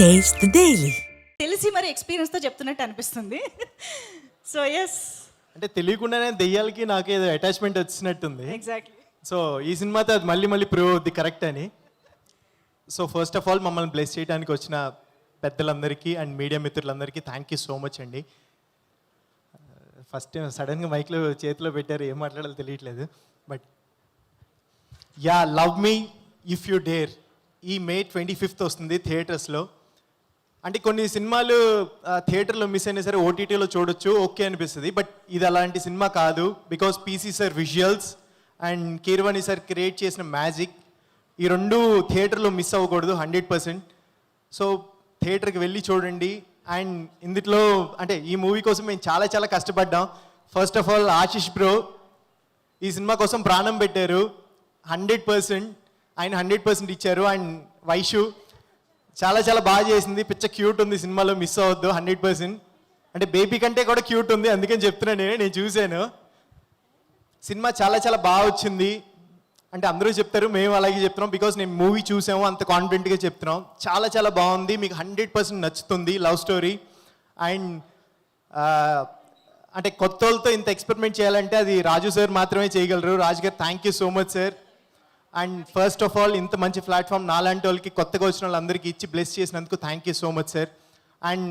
Taste daily తెలిసి మరి experience తో చెప్తున్నట్టు అనిపిస్తుంది సో ఎస్ అంటే తెలియకుండానే దెయ్యాలకి నాకు ఏదో అటాచ్మెంట్ వచ్చినట్టుంది ఎగ్జాక్ట్లీ సో ఈ సినిమాతో అది మళ్ళీ మళ్ళీ ప్రూవ్ అవుద్ది కరెక్ట్ అని సో ఫస్ట్ ఆఫ్ ఆల్ మమ్మల్ని బ్లెస్ చేయడానికి వచ్చిన పెద్దలందరికీ అండ్ మీడియా మిత్రులందరికీ థ్యాంక్ యూ సో మచ్ అండి ఫస్ట్ సడన్గా మైక్లో చేతిలో పెట్టారు ఏం మాట్లాడాలో తెలియట్లేదు but ya love me if you dare ఈ మే ట్వంటీ ఫిఫ్త్ వస్తుంది థియేటర్స్లో అంటే కొన్ని సినిమాలు థియేటర్లో మిస్ అయినా సరే ఓటీటీలో చూడొచ్చు ఓకే అనిపిస్తుంది బట్ ఇది అలాంటి సినిమా కాదు because PC sir visuals and Keeravani sir create చేసిన మ్యాజిక్ ఈ రెండు థియేటర్లో మిస్ అవ్వకూడదు హండ్రెడ్ పర్సెంట్ సో థియేటర్కి వెళ్ళి చూడండి అండ్ ఇందులో అంటే ఈ మూవీ కోసం మేము చాలా చాలా కష్టపడ్డాం first of all Ashish bro ఈ సినిమా కోసం ప్రాణం పెట్టారు హండ్రెడ్ పర్సెంట్ ఆయన హండ్రెడ్ పర్సెంట్ ఇచ్చారు అండ్ వైషు చాలా చాలా బాగా చేసింది పిచ్చ క్యూట్ ఉంది సినిమాలో మిస్ అవ్వద్దు హండ్రెడ్ పర్సెంట్ అంటే బేబీ కంటే కూడా క్యూట్ ఉంది అందుకని చెప్తున్నాను నేను నేను చూశాను సినిమా చాలా చాలా బాగా వచ్చింది అంటే అందరూ చెప్తారు మేము అలాగే చెప్తున్నాం బికాస్ నేను మూవీ చూసాము అంత కాన్ఫిడెంట్గా చెప్తున్నాం చాలా చాలా బాగుంది మీకు హండ్రెడ్ పర్సెంట్ నచ్చుతుంది లవ్ స్టోరీ అండ్ అంటే కొత్త వాళ్ళతో ఇంత ఎక్స్పెరిమెంట్ చేయాలంటే అది రాజు సార్ మాత్రమే చేయగలరు Raju garu thank you so much sir and first of all ఇంత మంచి ప్లాట్ఫామ్ నాలాంటి వాళ్ళకి కొత్తగా వచ్చిన వాళ్ళందరికీ ఇచ్చి బ్లెస్ చేసినందుకు thank you so much sir and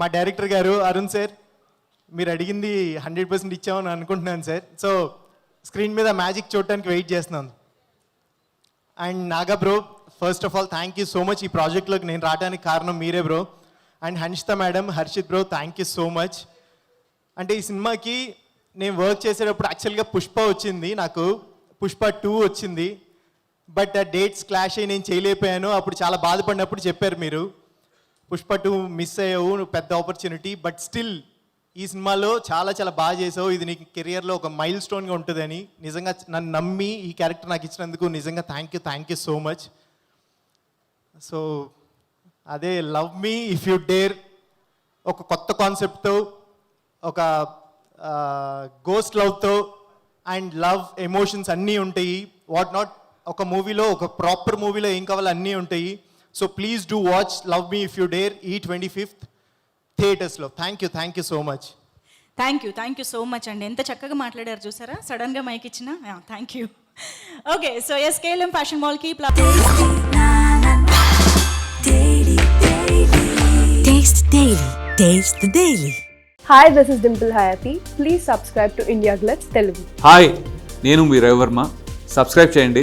మా డైరెక్టర్ గారు అరుణ్ సార్ మీరు అడిగింది హండ్రెడ్ పర్సెంట్ ఇచ్చామని అనుకుంటున్నాను సార్ సో స్క్రీన్ మీద మ్యాజిక్ చూడటానికి వెయిట్ చేస్తున్నాను and Naga bro first of all thank you so much ఈ ప్రాజెక్ట్లోకి నేను రావడానికి కారణం మీరే bro and Hanshitha madam Harshith bro thank you so much అంటే ఈ సినిమాకి నేను వర్క్ చేసేటప్పుడు యాక్చువల్గా పుష్ప వచ్చింది నాకు పుష్ప టూ వచ్చింది బట్ ఆ డేట్స్ క్లాష్ అయ్యి నేను చేయలేకపోయాను అప్పుడు చాలా బాధపడినప్పుడు చెప్పారు మీరు పుష్ప టూ మిస్ అయ్యావు నువ్వు పెద్ద ఆపర్చునిటీ బట్ స్టిల్ ఈ సినిమాలో చాలా చాలా బాగా చేసావు ఇది నీకు కెరియర్లో ఒక మైల్ స్టోన్గా ఉంటుందని నిజంగా నన్ను నమ్మి ఈ క్యారెక్టర్ నాకు ఇచ్చినందుకు నిజంగా thank you thank you so much so అదే love me if you dare ఒక కొత్త కాన్సెప్ట్తో ఒక గోస్ట్ లవ్తో అండ్ లవ్ ఎమోషన్స్ అన్నీ ఉంటాయి వాట్ నాట్ ఒక మూవీలో ఒక ప్రాపర్ మూవీలో ఏం కావాలో అన్నీ ఉంటాయి so please do watch love me if you dare ఈ ట్వంటీ ఫిఫ్త్ థియేటర్స్లో thank you thank you so much thank you thank you so much అండి ఎంత చక్కగా మాట్లాడారు చూసారా సడన్గా మైక్ ఇచ్చిన thank you okay so S KLM fashion మాల్కి Taste Daily. Taste the Daily. Hi this is Dimple Hayathi please subscribe to India Glitz Telugu hi నేను మీ రవివర్మ సబ్స్క్రైబ్ చేయండి